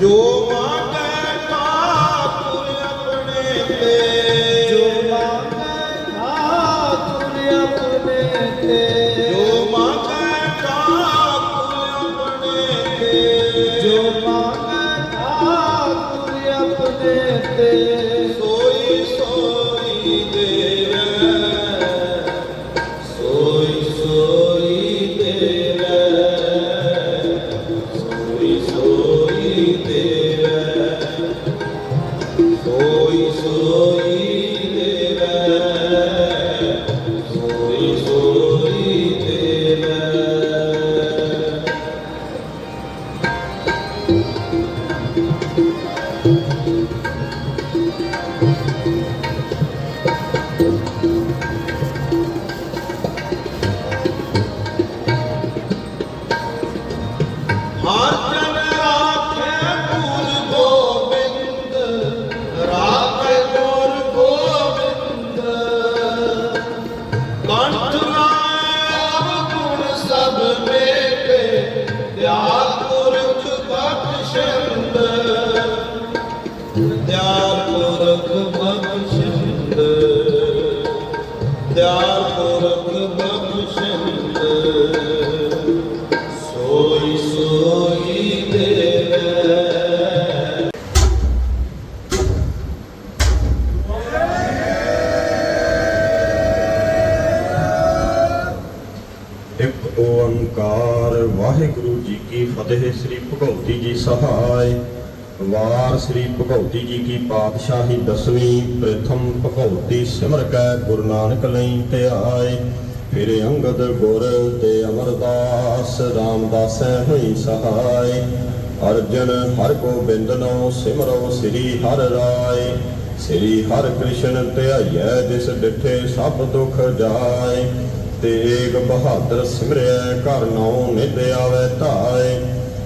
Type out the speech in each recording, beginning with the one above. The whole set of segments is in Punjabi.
ਜੋ ਵਾਰ ਸ੍ਰੀ ਭਗਉਤੀ ਜੀ ਕੀ ਪਾਤਸ਼ਾਹੀ ਦਸਵੀਂ ਪ੍ਰਥਮ ਭਗਉਤੀ ਸਿਮਰ ਕੈ ਗੁਰੂ ਨਾਨਕ ਲਈ ਧਿਆਏ ਫਿਰ ਅੰਗਦ ਗੁਰ ਤੇ ਅਮਰਦਾਸ ਰਾਮਦਾਸ ਹੋਈ ਸਹਾਇ ਅਰਜਨ ਹਰ ਗੋਬਿੰਦ ਨੋ ਸਿਮਰੋ ਸ੍ਰੀ ਹਰਿ ਰਾਏ। ਸ੍ਰੀ ਹਰਿ ਕ੍ਰਿਸ਼ਨ ਧਿਆਈਐ ਜਿਸ ਡਿਠੇ ਸਭ ਦੁਖ ਜਾਏ। ਤੇਗ ਬਹਾਦਰ ਸਿਮਰਿਆ ਘਰ ਨੌ ਨਿਧ ਆਵੇ ਧਾਏ।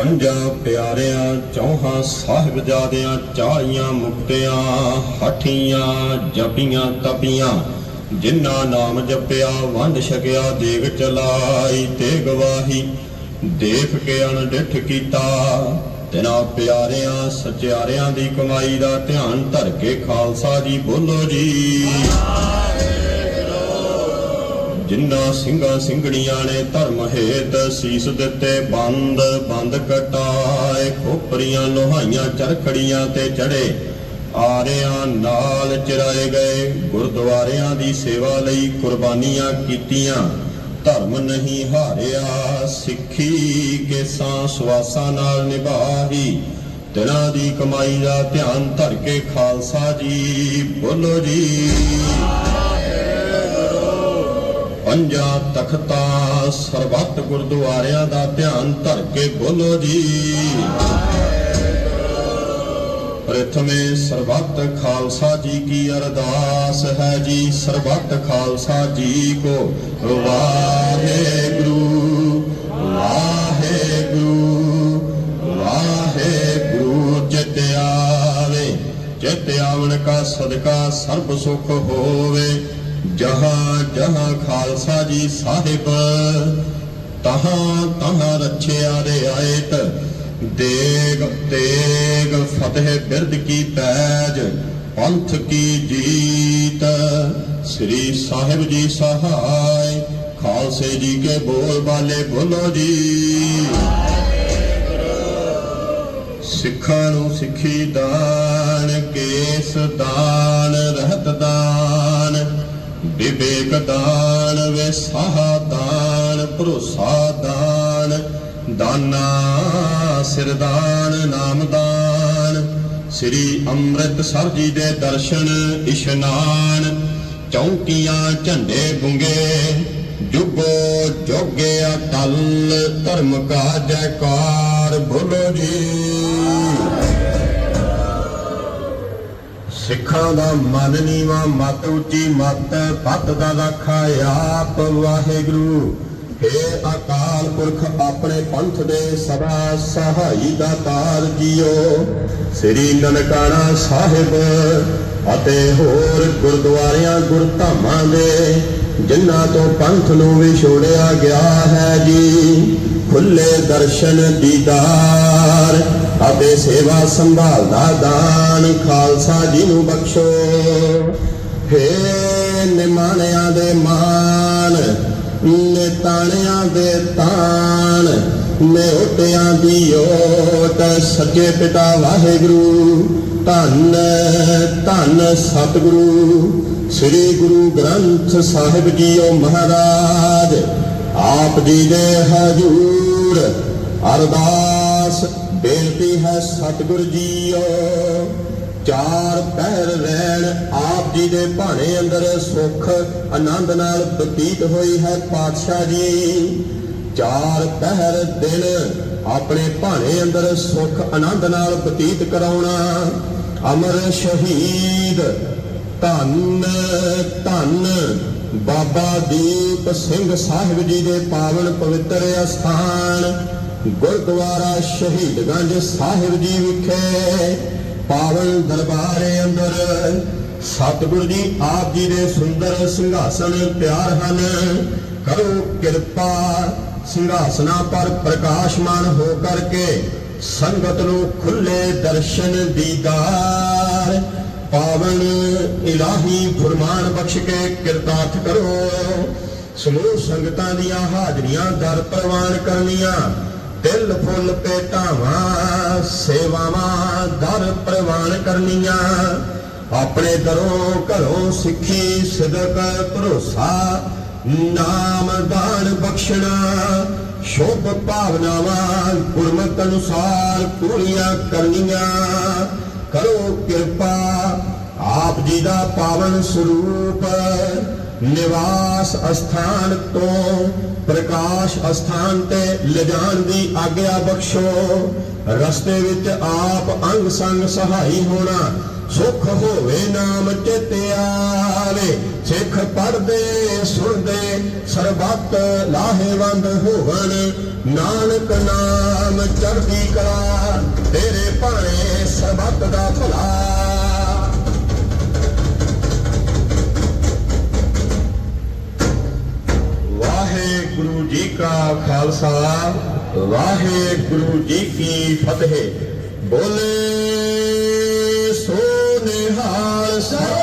ਪੰਜਾਂ ਪਿਆਰਿਆਂ, ਚੌਹਾਂ ਸਾਹਿਬਜ਼ਾਦਿਆਂ ਚਾਹੀਆਂ ਮੁਕਤਿਆਂ, ਹਠੀਆਂ, ਜਪੀਆਂ, ਤਪੀਆਂ, ਜਿਨ੍ਹਾਂ ਨਾਮ ਜਪਿਆ, ਵੰਡ ਛਕਿਆ, ਦੇਗ ਚਲਾਈ, ਤੇ ਗਵਾਹੀ ਦੇਖ ਕੇ ਅਣਡਿਠ ਕੀਤਾ। ਤਿਨਾ ਪਿਆਰਿਆਂ, ਸਚਿਆਰਿਆਂ ਦੀ ਕਮਾਈ ਦਾ ਧਿਆਨ ਧਰ ਕੇ ਖਾਲਸਾ ਜੀ ਬੋਲੋ ਜੀ। ਜਿਨ੍ਹਾਂ ਸਿੰਘਾਂ ਸਿੰਘਣੀਆਂ ਨੇ ਧਰਮ ਹੇਤ ਸੀਸ ਦਿੱਤੇ, ਬੰਦ ਬੰਦ ਕਟਾਏ। ਖੋਪਰੀਆਂ ਲੋਹਾਈਆਂ ਚਰਖੜੀਆਂ ਤੇ ਚੜੇ। ਆਰਿਆਂ ਨਾਲ ਚਰਾਏ ਗਏ। ਗੁਰਦੁਆਰਿਆਂ ਦੀ ਸੇਵਾ ਲਈ ਕੁਰਬਾਨੀਆਂ ਕੀਤੀਆਂ। ਧਰਮ ਨਹੀਂ ਹਾਰਿਆ, ਸਿੱਖੀ ਕੇਸਾਂ ਸਵਾਸਾਂ ਨਾਲ ਨਿਭਾਹੀ। ਤਿਨਾਂ ਦੀ ਕਮਾਈ ਦਾ ਧਿਆਨ ਧਰ ਕੇ ਖਾਲਸਾ ਜੀ, ਬੋਲੋ ਜੀ। ਪੰਜਾਂ ਤਖਤਾ, ਸਰਬੱਤ ਗੁਰਦੁਆਰਿਆਂ ਦਾ ਧਿਆਨ ਧਰ ਕੇ ਬੋਲੋ ਜੀ। ਪ੍ਰਥਮੇ ਸਰਬੱਤ ਖਾਲਸਾ ਜੀ ਕੀ ਅਰਦਾਸ ਹੈ ਜੀ, ਸਰਬੱਤ ਖਾਲਸਾ ਜੀ ਕੋ ਵਾਹਿਗੁਰੂ ਵਾਹਿਗੁਰੂ ਵਾਹਿਗੁਰੂ ਚਿਤ ਆਵੇ। ਚਿਤ ਆਵਣ ਕਾ ਸਦਕਾ ਸਰਬ ਸੁਖ ਹੋਵੇ। ਜਹਾਂ ਜਹਾਂ ਖਾਲਸਾ ਜੀ ਸਾਹਿਬ, ਤਹਾਂ ਤਹਾਂ ਰੱਛਿਆ ਦੇ ਆਇਤ, ਦੇਗ ਤੇਗ ਫਤਿਹ ਬਿਰਦ ਕੀ ਪੈਜ, ਪੰਥ ਕੀ ਜੀਤ। ਸ੍ਰੀ ਸਾਹਿਬ ਜੀ ਸਹਾਇ, ਖਾਲਸੇ ਜੀ ਕੇ ਬੋਲ ਬਾਲੇ ਬੋਲੋ ਜੀ। ਸਿੱਖਾਂ ਨੂੰ ਸਿੱਖੀ ਦਾਨ, ਕੇਸ ਦਾਨ, ਰਹਿਤ ਦਾਨ। ਵਿਵੇਕ ਦਾਨ, ਵਿਸਾਹ ਦਾਨ, ਭਰੋਸਾ ਦਾਨ, ਦਾਨਾ ਸਿਰਦਾਨ ਨਾਮਦਾਨ ਸ੍ਰੀ ਅੰਮ੍ਰਿਤਸਰ ਜੀ ਦੇ ਦਰਸ਼ਨ, ਇਸ਼ਨਾਨ, ਚੌਂਕੀਆਂ ਝੰਡੇ ਗੁੰਗੇ, ਜੁਗੋ ਜੋਗੇ ਅਟਲ, ਧਰਮ ਕਾ ਜੈਕਾਰ ਬੋਲੋ ਜੀ। ਸਿੱਖਾਂ ਦਾ ਮਨ ਨੀਵਾ, ਮਤ ਉੱਚੀ ਮਤ, ਪਤ ਦਾ ਰਾਖਾ ਆਪ ਵਾਹਿਗੁਰੂ। ਹੇ ਅਕਾਲ ਪੁਰਖ, ਆਪਣੇ ਪੰਥ ਦੇ ਸਦਾ ਸਹਾਈ ਦਾ ਤਾਰ ਜੀਓ। ਸ੍ਰੀ ਨਨਕਾਣਾ ਸਾਹਿਬ ਅਤੇ ਹੋਰ ਗੁਰਦੁਆਰਿਆਂ, ਗੁਰਧਾਮਾਂ ਦੇ ਜਿਨ੍ਹਾਂ ਤੋਂ ਪੰਥ ਨੂੰ ਵੀ ਛੋੜਿਆ ਗਿਆ ਹੈ ਜੀ, ਖੁੱਲੇ ਦਰਸ਼ਨ ਦੀਦਾਰ ਅਤੇ ਸੇਵਾ ਸੰਭਾਲਦਾ ਦਾਨ ਖਾਲਸਾ ਜੀ ਨੂੰ ਬਖਸ਼ੋ। ਹੇ ਨਿਮਾਣਿਆਂ ਦੇ ਮਾਨ ਨਿਤਾਣਿਆਂ ਦੇ ਤਾਣ, ਨਿਉਟਿਆਂ ਦੀ ਓਟ ਸੱਜੇ ਪਿਤਾ ਵਾਹਿਗੁਰੂ, ਧੰਨ ਧੰਨ ਸਤਿਗੁਰੂ ਸ੍ਰੀ ਗੁਰੂ ਗ੍ਰੰਥ ਸਾਹਿਬ ਜੀਓ ਮਹਾਰਾਜ, ਆਪ ਜੀ ਦੇ ਹਜੂਰ, ਅਰਦਾਸ, ਬੇਨਤੀ ਹੈ ਸਤਿਗੁਰ ਜੀਓ। ਚਾਰ ਪਹਿਰ ਰਹਿਣ, ਆਪ ਜੀ ਦੇ ਭਾਣੇ ਅੰਦਰ ਸੁਖ, ਆਨੰਦ ਨਾਲ ਬਤੀਤ ਹੋਈ ਹੈ ਪਾਤਸ਼ਾਹ ਜੀ। ਚਾਰ ਪਹਿਰ ਦਿਨ, ਆਪਣੇ ਭਾਣੇ ਅੰਦਰ ਸੁਖ, ਆਨੰਦ ਨਾਲ ਬਤੀਤ ਕਰਾਉਣਾ। ਅਮਰ ਸ਼ਹੀਦ ਧੰਨ ਧੰਨ ਬਾਬਾ ਦੀਪ ਸਿੰਘ ਸਾਹਿਬ ਜੀ ਦੇ ਪਾਵਨ ਪਵਿੱਤਰ ਅਸਥਾਨ, ਗੁਰਦੁਆਰਾ ਸ਼ਹੀਦਗੰਜ ਸਾਹਿਬ ਜੀ ਵਿਖੇ। ਪਾਵਨ ਦਰਬਾਰ ਅੰਦਰ ਸਤਿਗੁਰੂ ਜੀ ਆਪ ਜੀ ਦੇ ਸੁੰਦਰ ਸਿੰਘਾਸਨ ਤਿਆਰ ਹਨ। ਕਰੋ ਕਿਰਪਾ, ਸਿੰਘਾਸਨਾਂ ਪਰ ਪ੍ਰਕਾਸ਼ਮਾਨ ਹੋ ਕਰਕੇ ਸੰਗਤ ਨੂੰ ਖੁੱਲੇ ਦਰਸ਼ਨ ਦੀਦਾਰ। ਪਾਵਨ ਇਲਾਹੀ ਫਰਮਾਨ ਬਖਸ਼ ਕੇ ਕਿਰਤਾਰਥ ਕਰੋ। ਸਮੂਹ ਸੰਗਤਾਂ ਦੀਆਂ ਹਾਜ਼ਰੀਆਂ ਦਰ ਪ੍ਰਵਾਨ ਕਰਨੀਆਂ। ਦਿਲ ਫੁੱਲ ਪੇਟਾਵਾਂ ਸੇਵਾਵਾਂ ਦਰ ਪ੍ਰਵਾਨ ਕਰਨੀਆਂ। ਆਪਣੇ ਦਰੋਂ ਘਰੋਂ ਸਿੱਖੀ ਸਿਦਕ ਭਰੋਸਾ, ਨਾਮ ਦਾਨ ਬਖਸ਼ਣਾ। ਸ਼ੁਭ ਭਾਵਨਾਵਾਂ ਗੁਰਮਤਿ ਅਨੁਸਾਰ ਪੂਰੀਆਂ ਕਰਨੀਆਂ। ਕਰੋ ਕਿਰਪਾ। ਆਪ ਜੀ ਦਾ ਪਾਵਨ ਸਰੂਪ ਨਿਵਾਸ ਅਸਥਾਨ ਤੋਂ ਪ੍ਰਕਾਸ਼ ਅਸਥਾਨ ਤੇ ਲਿਜਾਣ ਦੀ ਆਗਿਆ ਬਖਸ਼ੋ। ਰਸਤੇ ਵਿੱਚ ਆਪ ਅੰਗ ਸੰਗ ਸਹਾਈ ਹੋਣਾ ਸੁਖ ਹੋਵੇ ਨਾਮ ਚਿਤੇ ਆਵੇ। ਸਿੱਖ ਪੜਦੇ ਸਰਬੱਤ ਲਾਹੇਵੰਦ ਹੋਵਣ, ਨਾਨਕ ਨਾਮ ਚੜ੍ਹਦੀ ਕਲਾ, ਤੇਰੇ ਭਾਣੇ ਸਰਬੱਤ ਦਾ ਭਲਾ। ਵਾਹਿਗੁਰੂ ਜੀ ਕਾ ਖਾਲਸਾ, ਵਾਹਿਗੁਰੂ ਜੀ ਕੀ ਫਤਿਹ। ਬੋਲੇ ਸੋ ਨਿਹਾਲ ਚਰਨ